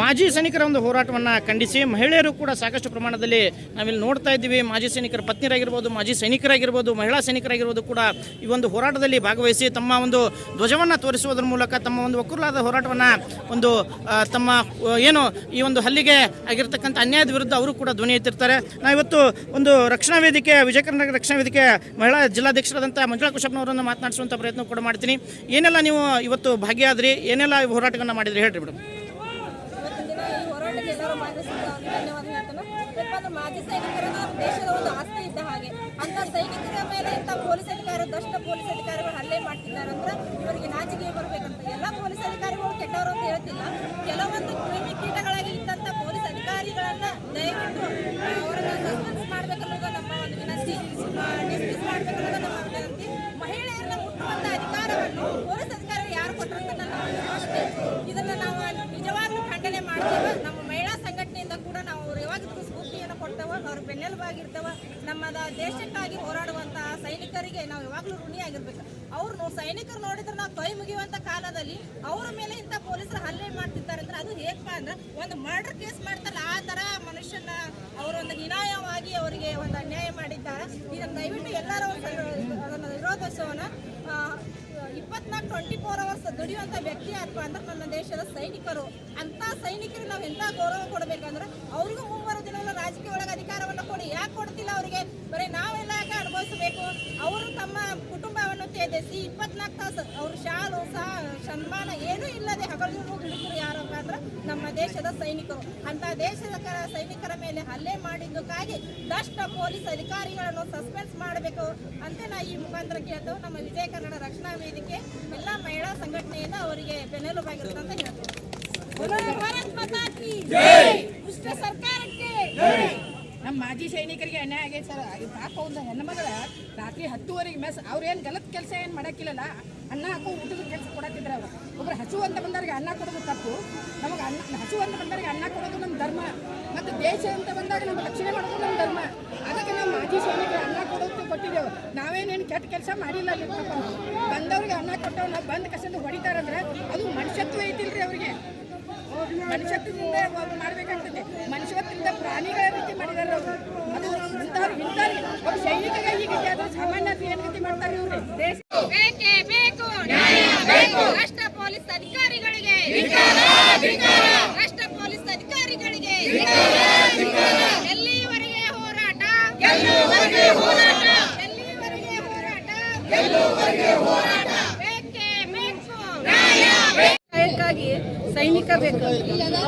ಮಾಜಿ ಸೈನಿಕರ ಒಂದು ಹೋರಾಟವನ್ನು ಖಂಡಿಸಿ ಮಹಿಳೆಯರು ಕೂಡ ಸಾಕಷ್ಟು ಪ್ರಮಾಣದಲ್ಲಿ ನಾವಿಲ್ಲಿ ನೋಡ್ತಾ ಇದ್ದೀವಿ. ಮಾಜಿ ಸೈನಿಕರ ಪತ್ನಿಯರಾಗಿರ್ಬೋದು ಮಾಜಿ ಸೈನಿಕರಾಗಿರ್ಬೋದು, ಮಹಿಳಾ ಸೈನಿಕರಾಗಿರ್ಬೋದು ಕೂಡ ಈ ಒಂದು ಹೋರಾಟದಲ್ಲಿ ಭಾಗವಹಿಸಿ ತಮ್ಮ ಒಂದು ಧ್ವಜವನ್ನು ತೋರಿಸುವುದರ ಮೂಲಕ ತಮ್ಮ ಒಂದು ಒಕ್ಕೂರ್ಲಾದ ಹೋರಾಟವನ್ನು ಒಂದು ತಮ್ಮ ಏನು ಈ ಒಂದು ಹಲ್ಲಿಗೆ ಆಗಿರ್ತಕ್ಕಂಥ ಅನ್ಯಾಯದ ವಿರುದ್ಧ ಅವರು ಕೂಡ ಧ್ವನಿ ಎತ್ತಿರ್ತಾರೆ. ನಾವಿವತ್ತು ಒಂದು ರಕ್ಷಣಾ ವೇದಿಕೆ ವಿಜಯ ಕರ್ನಾಟಕ ರಕ್ಷಣಾ ವೇದಿಕೆ ಮಹಿಳಾ ಜಿಲ್ಲಾಧ್ಯಕ್ಷರಾದಂಥ ಮಂಜುಳಾ ಕುಶಪ್ಪನವರನ್ನು ಮಾತನಾಡಿಸುವಂಥ ಪ್ರಯತ್ನ ಕೂಡ ಮಾಡ್ತೀನಿ. ಏನೆಲ್ಲ ನೀವು ಇವತ್ತು ಭಾಗಿಯಾದ್ರಿ, ಏನೆಲ್ಲ ಹೋರಾಟಗಳನ್ನು ಮಾಡಿದ್ರಿ ಹೇಳ್ರಿ ಮೇಡಮ್ ಹೋರಾಟಕ್ಕೆ ಎಲ್ಲರೂ ಭಾಗವಹಿಸಿದ ಧನ್ಯವಾದ ಹೇಳ್ತಾನೆ. ಯಾಕಂದ್ರೆ ಮಾಜಿ ಸೈನಿಕರು ದೇಶದ ಒಂದು ಆಸ್ತಿ ಇದ್ದ ಹಾಗೆ. ಅಂತ ಸೈನಿಕರ ಮೇಲೆ ಇಂಥ ಪೊಲೀಸ್ ಅಧಿಕಾರಿ, ದಷ್ಟ ಪೊಲೀಸ್ ಅಧಿಕಾರಿಗಳು ಹಲ್ಲೆ ಮಾಡ್ತಿದ್ದಾರೆ ಅಂದ್ರೆ ಇವರಿಗೆ ನಾಚಿಕೆ ಬರಬೇಕಂತ ಎಲ್ಲ ಪೊಲೀಸ್ ಅಧಿಕಾರಿಗಳು ಕೆಟ್ಟವರು ಅಂತ ಹೇಳ್ತಿಲ್ಲ. ಕೆಲವೊಂದು ಕ್ರಿಮಿ ಕೀಟಗಳಾಗಿ ಇದ್ದಂಥ ಪೊಲೀಸ್ ಅಧಿಕಾರಿಗಳನ್ನ ದಯವಿಟ್ಟು ಅವರನ್ನ ಸಸ್ಪೆನ್ಸ್ ಮಾಡಬೇಕನ್ನೋದು ನಮ್ಮ ಒಂದು ವಿನಂತಿ. ಡಿಸ್ಮಿಸ್ ಮಾಡಬೇಕನ್ನೋದು ನಮ್ಮ ವಿನಂತಿ. ಮಹಿಳೆಯರನ್ನ ಮುಟ್ಟುವಂತ ಅಧಿಕಾರವನ್ನು ಪೊಲೀಸ್ ಅಧಿಕಾರಿಗಳು ಯಾರು ಕೊಟ್ಟರು ಅಂತ ನನ್ನ ಇದನ್ನ ನಾವು ನಿಜವಾಗ್ಲೂ ಖಂಡನೆ ಮಾಡ್ತೇವೆ ನಮ್ಮ ಮಹಿಳಾ ಸಂಘಟನೆಯಿಂದ ಕೂಡ ನಾವು ಯಾವಾಗಲೂ ಸ್ಫೂರ್ತಿಯನ್ನು ಕೊಡ್ತೇವೆ ಅವ್ರ ಬೆನ್ನೆಲುಬಾಗಿರ್ತೇವೆ. ನಮ್ಮ ದ- ದೇಶಕ್ಕಾಗಿ ಹೋರಾಡುವಂತಹ ಸೈನಿಕರಿಗೆ ನಾವು ಯಾವಾಗಲೂ ಋಣಿಯಾಗಿರ್ಬೇಕು. ಅವ್ರು ಸೈನಿಕರು ನೋಡಿದ್ರೆ ನಾವು ಕೈ ಮುಗಿಯುವಂತ ಕಾಲದಲ್ಲಿ ಅವ್ರ ಮೇಲೆ ಇಂಥ ಪೊಲೀಸರು ಹಲ್ಲೆ ಮಾಡ್ತಿರ್ತಾರೆ ಅಂದ್ರೆ ಅದು ಹೇಗಪ್ಪ ಅಂದ್ರೆ ಒಂದು ಮರ್ಡರ್ ಕೇಸ್ ಮಾಡ್ತಾರಲ್ಲ, ಆ ತರ ಮನುಷ್ಯನ ಅವರೊಂದು ಹೀನಾಯವಾಗಿ ಅವರಿಗೆ ಒಂದು ಅನ್ಯಾಯ ಮಾಡಿದ್ದಾರೆ. ಇದನ್ನು ದಯವಿಟ್ಟು ಎಲ್ಲರೂ ಅದನ್ನು ವಿರೋಧಿಸೋಣ. ಇಪ್ಪತ್ನಾಲ್ಕು ಟ್ವೆಂಟಿ ಫೋರ್ ಅವರ್ಸ್ ದುಡಿಯುವಂಥ ವ್ಯಕ್ತಿ ಅಥವಾ ಅಂದ್ರೆ ನನ್ನ ದೇಶದ ಸೈನಿಕರು. ಅಂತ ಸೈನಿಕರಿಗೆ ನಾವು ಎಂತ ಗೌರವ ಕೊಡಬೇಕಂದ್ರೆ ಅವ್ರಿಗೂ ಮೂವರು ದಿನಗಳ ರಾಜಕೀಯ ಒಳಗೆ ಅಧಿಕಾರವನ್ನು ಕೊಡಿ. ಯಾಕೆ ಕೊಡ್ತಿಲ್ಲ ಅವರಿಗೆ? ಬರೀ ನಾವೆಲ್ಲ ಯಾಕೆ ಅನುಭವಿಸಬೇಕು? ಅವರು ತಮ್ಮ ಕುಟುಂಬವನ್ನು ತೇದಿಸಿ ಇಪ್ಪತ್ನಾಲ್ಕು ತಾಸು ಅವ್ರ ಶಾಲು ಸಹ ಸನ್ಮಾನ ಏನೂ ಇಲ್ಲದೆ ಹಗಲು ಅಂದ್ರೆ ನಮ್ಮ ದೇಶದ ಸೈನಿಕರು. ಅಂತ ದೇಶದ ಸೈನಿಕರ ಮೇಲೆ ಹಲ್ಲೆ ಮಾಡಿದ್ದಕ್ಕಾಗಿ ದಷ್ಟ ಪೊಲೀಸ್ ಅಧಿಕಾರಿಗಳನ್ನು ಸಸ್ಪೆನ್ಸ್ ಮಾಡಬೇಕು ಅಂತ ನಾ ಈ ಮುಖಾಂತರ ಕೇಳ್ತು ನಮ್ಮ ವಿಜಯ ಕನ್ನಡ ರಕ್ಷಣಾ ವೇದಿಕೆ ಎಲ್ಲ ಮಹಿಳಾ ಸಂಘಟನೆಯಿಂದ ಅವರಿಗೆ ಬೆನ್ನೆಲುಬಾಗಿರುತ್ತಂತ ಹೇಳ್ತೇವೆ. ಸರ್ಕಾರಕ್ಕೆ ನಮ್ಮ ಮಾಜಿ ಸೈನಿಕರಿಗೆ ಅನ್ಯಾಯ ಆಗೈತೆ ಸರ್. ಪಾಪ ಒಂದು ಹೆಣ್ಮಗಳ ರಾತ್ರಿ ಹತ್ತುವರೆಗೆ ಮೆಸ್ ಅವ್ರೇನು ಗಲತ್ ಕೆಲಸ ಏನು ಮಾಡೋಕ್ಕಿಲ್ಲಲ್ಲ? ಅನ್ನ ಹಾಕೋ ಊಟದ ಕೆಲಸ ಕೊಡಾಕಿದ್ರೆ ಅವರು. ಒಬ್ಬರು ಹಸು ಅಂತ ಬಂದವ್ರಿಗೆ ಅನ್ನ ಕೊಡೋದು ತಪ್ಪು. ನಮಗೆ ಅನ್ನ ಹಸು ಅಂತ ಬಂದವ್ರಿಗೆ ಅನ್ನ ಕೊಡೋದು ನಮ್ಮ ಧರ್ಮ. ಮತ್ತು ದೇಶ ಅಂತ ಬಂದಾಗ ನಮ್ಮ ರಕ್ಷಣೆ ಮಾಡೋದು ನಮ್ಮ ಧರ್ಮ. ಅದಕ್ಕೆ ನಾವು ಮಾಜಿ ಸೈನಿಕರು ಅನ್ನ ಕೊಡೋದು ಕೊಟ್ಟಿದ್ದೇವೆ. ನಾವೇನೇನು ಕೆಟ್ಟ ಕೆಲಸ ಮಾಡಿಲ್ಲ ಅಲ್ಲಿ ಬಂದವ್ರಿಗೆ ಅನ್ನ ಕೊಟ್ಟವ್ ನಾವು ಬಂದ ಕಸದ ಹೊಡಿತಾರಂದ್ರೆ ಮಾಡ್ತಾರೆ ಇವ್ರು. ದೇಶ ಬೇಕೇ ಬೇಕು ನ್ಯಾಯ ಬೇಕು. ರಾಷ್ಟ್ರ ಪೊಲೀಸ್ ಅಧಿಕಾರಿಗಳಿಗೆ. ರಾಷ್ಟ್ರ ಪೊಲೀಸ್ ಅಧಿಕಾರಿಗಳಿಗೆ. ಎಲ್ಲಿವರೆಗೆ ಹೋರಾಟ? ಎಲ್ಲಿವರೆಗೆ ಹೋರಾಟ? ಎಲ್ಲಿವರೆಗೆ ಹೋರಾಟ? ಬೇಕೇ ಬೇಕು. ನ್ಯಾಯ ಸಹಾಯಕ್ಕಾಗಿ ಸೈನಿಕ ಬೇಕು.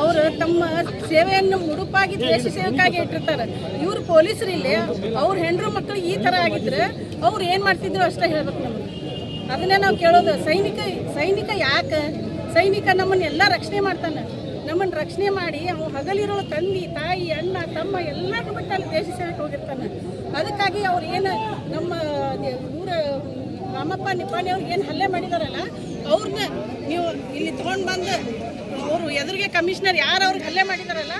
ಅವರು ತಮ್ಮ ಸೇವೆಯನ್ನು ಮುಡುಪಾಗಿ ದೇಶ ಸೇವಕ್ಕಾಗಿ ಇಟ್ಟಿರ್ತಾರೆ. ಇವ್ರು ಪೊಲೀಸರು ಇಲ್ಲಿ, ಅವ್ರ ಹೆಣ್ಣು ಮಕ್ಕಳು ಈ ಥರ ಆಗಿದ್ರೆ ಅವ್ರು ಏನು ಮಾಡ್ತಿದ್ರು ಅಷ್ಟೇ ಹೇಳ್ಬೇಕು ನಮಗೆ. ಅದನ್ನೇ ನಾವು ಕೇಳೋದು. ಸೈನಿಕ ಸೈನಿಕ ಯಾಕೆ? ಸೈನಿಕ ನಮ್ಮನ್ನ ಎಲ್ಲ ರಕ್ಷಣೆ ಮಾಡ್ತಾನೆ. ನಮ್ಮನ್ನು ರಕ್ಷಣೆ ಮಾಡಿ ಅವು ಹಗಲಿರೋ ತಂದೆ, ತಾಯಿ, ಅಣ್ಣ, ತಮ್ಮ ಎಲ್ಲರೂ ಬಿಟ್ಟು ಅಲ್ಲಿ ದೇಶ ಸೇವೆಗೆ ಹೋಗಿರ್ತಾನೆ. ಅದಕ್ಕಾಗಿ ಅವ್ರು ಏನು ನಮ್ಮ ಊರ ರಾಮಪ್ಪ ನಿಪ್ಪಾಣಿ ಅವ್ರಿಗೆ ಏನು ಹಲ್ಲೆ ಮಾಡಿದಾರಲ್ಲ ಅವ್ರನ್ನ ನೀವು ಇಲ್ಲಿ ತೊಗೊಂಡು ಬಂದು ಅವರು ಎದುರಿಗೆ ಕಮಿಷನರ್ ಯಾರು ಅವ್ರಿಗೆ ಹಲ್ಲೆ ಮಾಡಿದಾರಲ್ಲ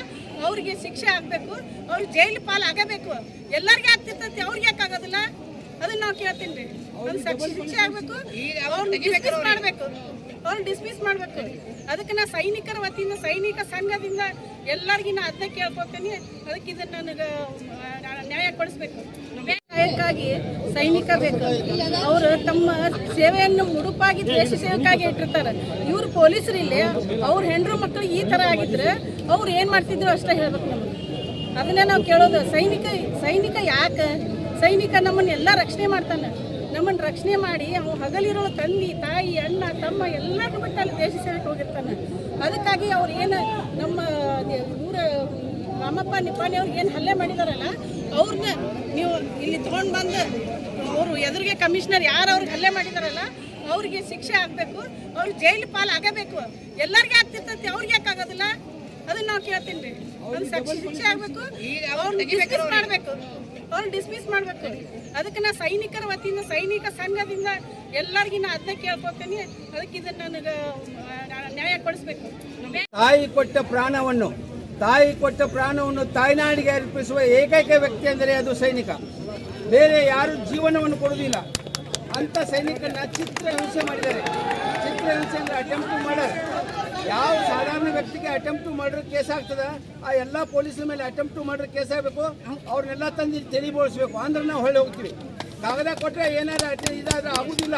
ಅವ್ರಿಗೆ ಶಿಕ್ಷೆ ಆಗಬೇಕು ಅವ್ರು ಜೈಲು ಪಾಲ್ ಆಗಬೇಕು. ಎಲ್ಲರಿಗೆ ಆಗ್ತಿರ್ತೈತಿ ಅವ್ರಿಗೆ ಯಾಕೆ ಆಗೋದಿಲ್ಲ? ಅದನ್ನ ನಾವು ಕೇಳ್ತೀನಿ ರೀ. ಶಿಕ್ಷೆ ಆಗಬೇಕು ಅವ್ರನ್ನ ಡಿಸ್ಮಿಸ್ ಮಾಡಬೇಕು. ಅವ್ರನ್ನ ಡಿಸ್ಮಿಸ್ ಮಾಡಬೇಕು. ಅದಕ್ಕೆ ನಾ ಸೈನಿಕರ ವತಿಯಿಂದ ಸೈನಿಕ ಸಂಘದಿಂದ ಎಲ್ಲರಿಗೂ ನಾ ಅದನ್ನ ಕೇಳ್ಕೊತೀನಿ. ಅದಕ್ಕೆ ಇದನ್ನ ನನಗೆ ನ್ಯಾಯ ಕೊಡಿಸ್ಬೇಕು. ಸಹಾಯಕ್ಕಾಗಿ ಸೈನಿಕ ಬೇಕು. ಅವರು ತಮ್ಮ ಸೇವೆಯನ್ನು ಮುಡುಪಾಗಿ ದೇಶ ಸೇವಕ್ಕಾಗಿ ಇಟ್ಟಿರ್ತಾರೆ. ಇವ್ರು ಪೊಲೀಸರು ಇಲ್ಲಿ, ಅವ್ರ ಹೆಂಡ್ರು ಮಕ್ಕಳು ಈ ಥರ ಆಗಿದ್ರೆ ಅವ್ರು ಏನು ಮಾಡ್ತಿದ್ರು ಅಷ್ಟೇ ಹೇಳ್ಬೇಕು ನಮಗೆ. ಅದನ್ನೇ ನಾವು ಕೇಳೋದು. ಸೈನಿಕ ಸೈನಿಕ ಯಾಕೆ? ಸೈನಿಕ ನಮ್ಮನ್ನ ಎಲ್ಲ ರಕ್ಷಣೆ ಮಾಡ್ತಾನೆ. ನಮ್ಮನ್ನು ರಕ್ಷಣೆ ಮಾಡಿ ಅವು ಹಗಲಿರೋ ತಂದೆ, ತಾಯಿ, ಅಣ್ಣ, ತಮ್ಮ ಎಲ್ಲರೂ ಬಿಟ್ಟು ಅಲ್ಲಿ ದೇಶ ಸೇವೆಗೆ ಹೋಗಿರ್ತಾನೆ. ಅದಕ್ಕಾಗಿ ಅವ್ರು ಏನು ನಮ್ಮ ಊರ ರಾಮಪ್ಪ, ನಿಪ್ಪಾಣಿ ಅವ್ರಿಗೆ ಏನು ಹಲ್ಲೆ ಮಾಡಿದಾರಲ್ಲ ಅವ್ರನ್ನ ನೀವು ಇಲ್ಲಿ ತೊಗೊಂಡು ಬಂದು ಅವರು ಎದುರಿಗೆ ಕಮಿಷನರ್ ಯಾರು ಅವ್ರಿಗೆ ಹಲ್ಲೆ ಮಾಡಿದಾರಲ್ಲ, ಅವ್ರಿಗೆ ಶಿಕ್ಷೆ ಆಗಬೇಕು, ಅವ್ರು ಜೈಲು ಪಾಲ್ ಆಗಬೇಕು ಎಲ್ಲರಿಗೆ ಆಗ್ತಿರ್ತೈತಿ, ಅವ್ರಿಗೆ ಯಾಕಾಗೋದಿಲ್ಲ ಅದನ್ನ ನಾವು ಕೇಳ್ತೀನಿ ರೀ. ಒಂದು ಶಿಕ್ಷೆ ಆಗಬೇಕು ಅವ್ರನ್ನ ಡಿಸ್ಮಿಸ್ ಮಾಡಬೇಕು. ಅವ್ರನ್ನ ಡಿಸ್ಮಿಸ್ ಮಾಡಬೇಕು. ಅದಕ್ಕೆ ನಾ ಸೈನಿಕರ ವತಿಯಿಂದ, ಸೈನಿಕ ಸಂಘದಿಂದ ಎಲ್ಲರಿಗೂ ನಾ ಅದನ್ನ ಕೇಳ್ಕೊತೀನಿ. ಅದಕ್ಕೆ ಇದನ್ನ ನನಗೆ ನ್ಯಾಯ ಕೊಡಿಸ್ಬೇಕು ತಾಯಿ ಕೊಟ್ಟ ಪ್ರಾಣವನ್ನು ತಾಯಿ ಕೊಟ್ಟ ಪ್ರಾಣವನ್ನು ತಾಯ್ನಾಡಿಗೆ ಅರ್ಪಿಸುವ ಏಕೈಕ ವ್ಯಕ್ತಿ ಅಂದರೆ ಅದು ಸೈನಿಕ. ಬೇರೆ ಯಾರು ಜೀವನವನ್ನು ಕೊಡುವುದಿಲ್ಲ. ಸೈನಿಕನ ಚಿತ್ರ ಹಿಂಸೆ ಮಾಡಿದ್ದಾರೆ. ಚಿತ್ರ ಹಿಂಸೆ ಅಂದರೆ ಅಟೆಂಪ್ಟ್ ಮರ್ಡರ್ ಯಾವ ಸಾಧಾರಣ ವ್ಯಕ್ತಿಗೆ ಅಟೆಂಪ್ಟ್ ಮರ್ಡರ್ ಕೇಸ್ ಆಗ್ತದೆ? ಆ ಎಲ್ಲ ಪೊಲೀಸರ ಮೇಲೆ ಅಟೆಂಪ್ಟ್ ಮರ್ಡರ್ ಕೇಸ್ ಆಗಬೇಕು. ಅವ್ರನ್ನೆಲ್ಲ ತಂದು ತೆಲಿಬೋಳಿಸ್ಬೇಕು ಅಂದ್ರೆ ನಾವು ಹೊಳ್ಳಿ ಹೋಗ್ತೀವಿ. ಕಾಗದ ಕೊಟ್ಟರೆ ಏನಾದರೂ ಇದಾದ್ರೆ ಆಗುದಿಲ್ಲ.